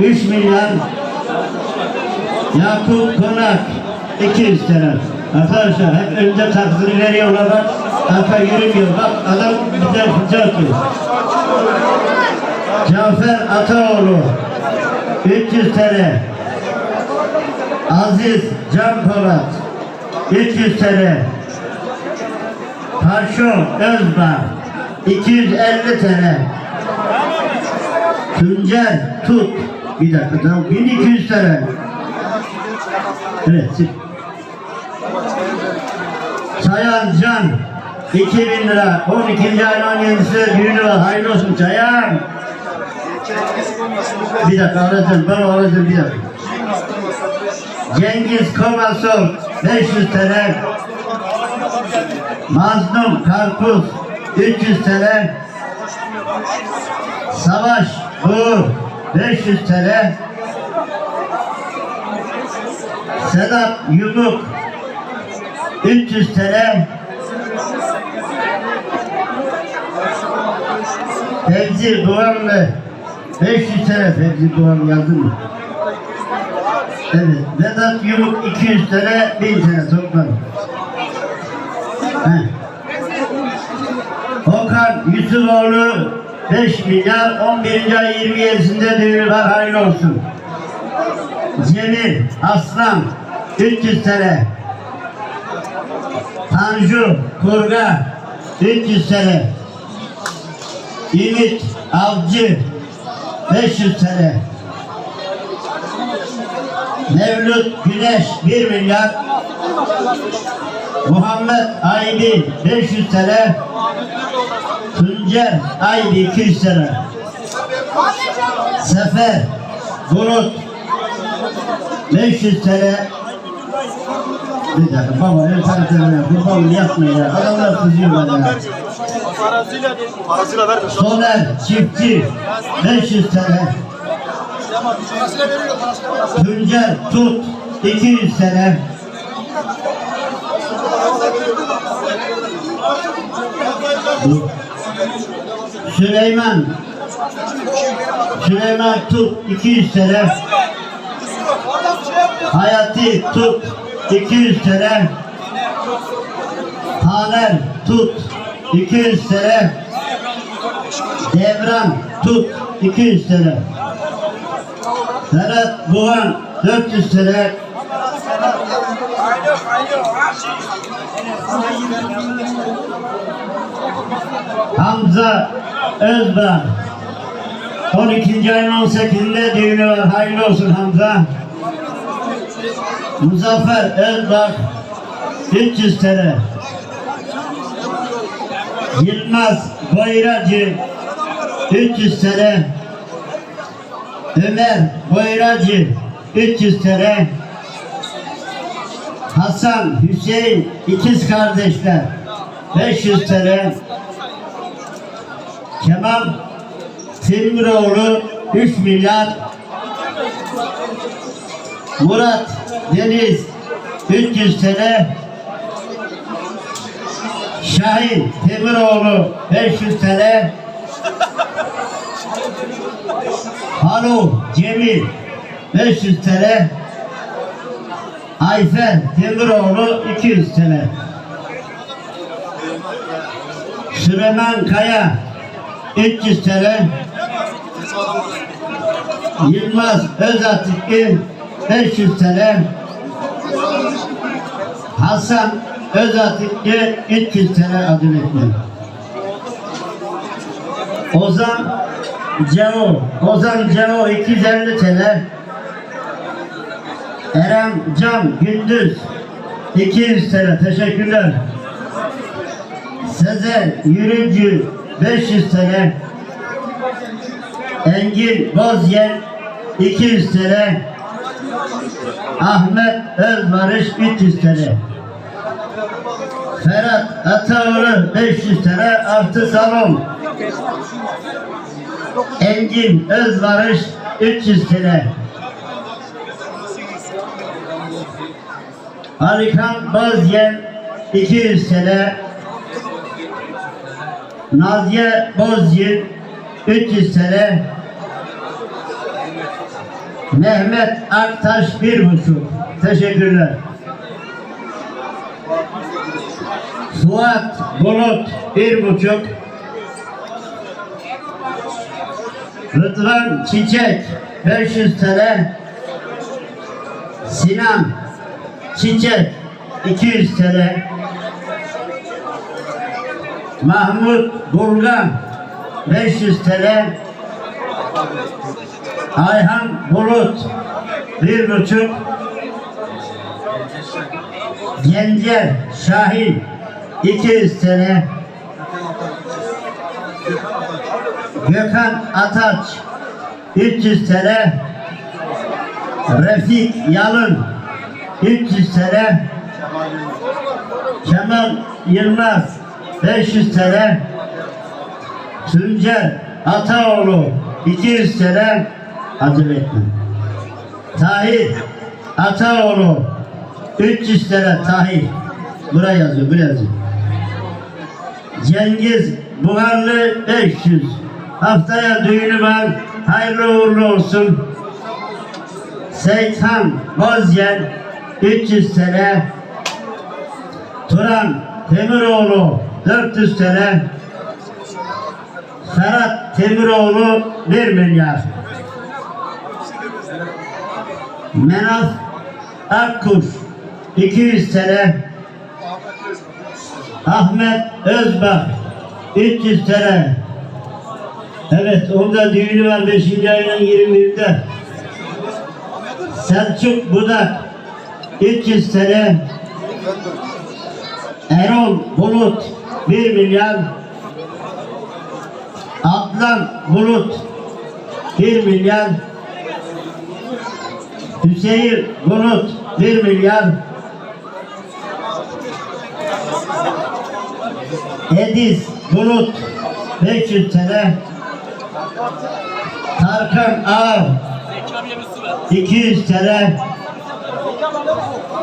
3 milyar Yakup Konak 200 TL. Arkadaşlar hep önce takdiri veriyorlar bak. Arka yürümüyor bak adam bize fırça atıyor. Cafer Ataoğlu 300 TL. Aziz Can Polat 300 TL. Parşo Özbağ 250 TL. Tuncer Tut bir dakika tamam 1200 TL. Evet. siz- Çayan Can 2000 lira 12. ayın 17'si düğünü var hayırlı olsun Çayan. Bir dakika arasın ben arasın bir dakika. Cengiz Komasov 500 TL. Mazlum Karpuz 300 TL. Savaş Uğur 500 TL. Sedat Yumuk 300 TL. Fevzi Doğanlı 500 TL Fevzi Doğan yazdın mı? Evet. Vedat Yumuk 200 TL 1000 TL toplam. Heh. Okan Yusufoğlu 5 milyar 11. ay 27'sinde düğünü var hayırlı olsun. Cemil Aslan 300 TL. Tanju Kurga 300 TL. Ümit Avcı 500 TL. Mevlüt Güneş 1 milyar. Muhammed Aybi 500 TL. Tuncer Aybi 200 TL. Sefer Bulut 500 TL. Bir dakika baba el tariflerine kurbanım yapma ya. Adamlar kızıyor bana ya. Parasıyla verme. Soner Çiftçi 500 TL. Tuncer Tut 200 TL. Süleyman Süleyman Tut 200 TL. Hayati Tut 200 TL. Taner Tut 200 TL. Devran Tut 200 TL. Ferhat Buğan 400 TL. Hamza Özbağ 12. ayın 18'inde düğünü var. Hayırlı olsun Hamza. Muzaffer Özbağ 300 TL. Yılmaz Boyracı 300 TL. Ömer Boyracı 300 TL. Hasan Hüseyin ikiz kardeşler 500 TL. Kemal Tilmiroğlu 3 milyar. Murat Deniz 300 TL. Şahin Temiroğlu 500 TL. Halo Cemil 500 TL. Ayfer Temiroğlu 200 TL. Süleyman Kaya 300 TL. Yılmaz Özatikli 500 TL. Hasan Özatikli 300 TL adı bekliyor. Ozan Ceo, Ozan Ceo 250 TL. Eren Can Gündüz 200 TL. Teşekkürler. Sezer Yürücü 500 TL. Engin Bozyer 200 TL. Ahmet Özbarış 300 TL. Ferhat Ataoğlu 500 TL artı salon. Engin Özbarış 300 TL. Alikan Bozyer 200 TL. Naziye Bozyir 300 TL. Mehmet Aktaş bir buçuk. Teşekkürler. Fuat Bulut bir buçuk. Rıdvan Çiçek 500 TL. Sinan Çiçek 200 TL. Mahmut Bulgan 500 TL. Ayhan Bulut bir buçuk. Gencer Şahin 200 TL. Gökhan Ataç 300 TL. Refik Yalın 300 TL. Kemal Yılmaz 500 TL. Tuncer Ataoğlu 200 TL. Acele etme. Tahir Ataoğlu 300 TL Tahir. Buraya yazıyor, buraya yazıyor. Cengiz Buharlı 500. Haftaya düğünü var. Hayırlı uğurlu olsun. Seyithan Bozyen 300 TL. Turan Temiroğlu 400 TL. Ferhat Temiroğlu 1 milyar. Menaf Akkuş 200 TL. Ahmet Özbak 300 TL. Evet onda düğünü var 5. ayının 21'de. Selçuk Budak 300 TL. Erol Bulut 1 milyar. Adnan Bulut 1 milyar. Hüseyin Bulut 1 milyar. Ediz Bulut 500 TL. Tarkan Ağar 200 TL.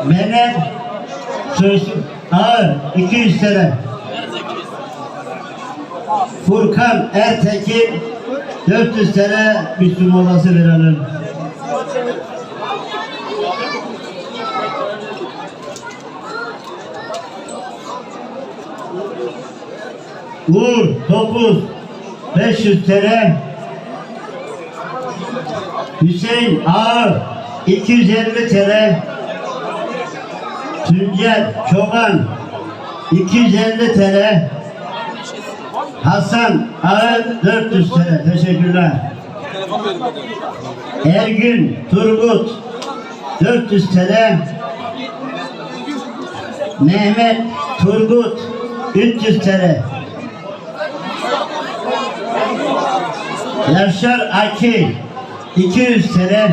Mehmet Söz Ağar 200 TL. Furkan Ertekin 400 TL Müslüm olası verelim. Uğur Topuz 500 TL Hüseyin Ağar 250 TL. Tuncer Çoban 250 TL. Hasan Ağar 400 TL. Teşekkürler. Ergün Turgut 400 TL. Mehmet Turgut 300 TL. Yaşar Aki 200 TL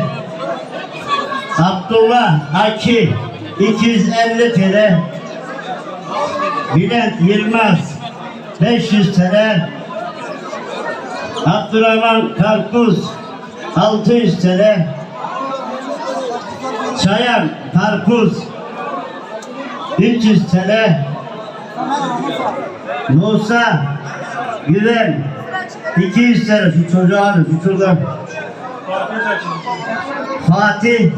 Abdullah Aki 250 TL Bülent Yılmaz 500 TL Abdurrahman Karpuz 600 TL Çayan Karpuz 300 TL Musa Güven 200 TL şu çocuğu alın şu çocuğu Fatih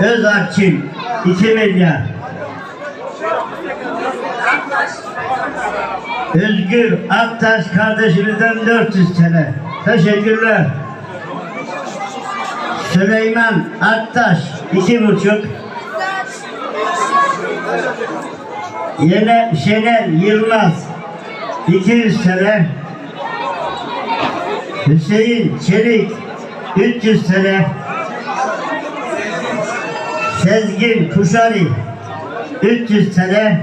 Özakçım 2 milyar Özgür Aktaş kardeşimizden 400 TL. Teşekkürler. Süleyman Aktaş iki buçuk. Yine Şener Yılmaz 200 TL. Hüseyin Çelik 300 TL Sezgin Kuşari 300 TL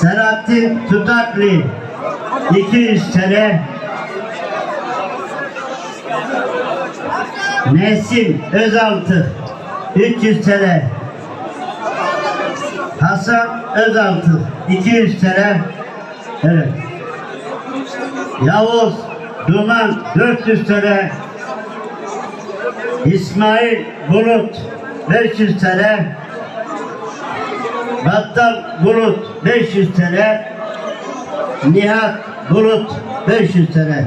Selahattin Tutakli 200 TL Nesim Özaltı 300 TL Hasan Özaltı 200 TL Evet. Yavuz Duman 400 TL İsmail Bulut 500 TL Battal Bulut 500 TL Nihat Bulut 500 TL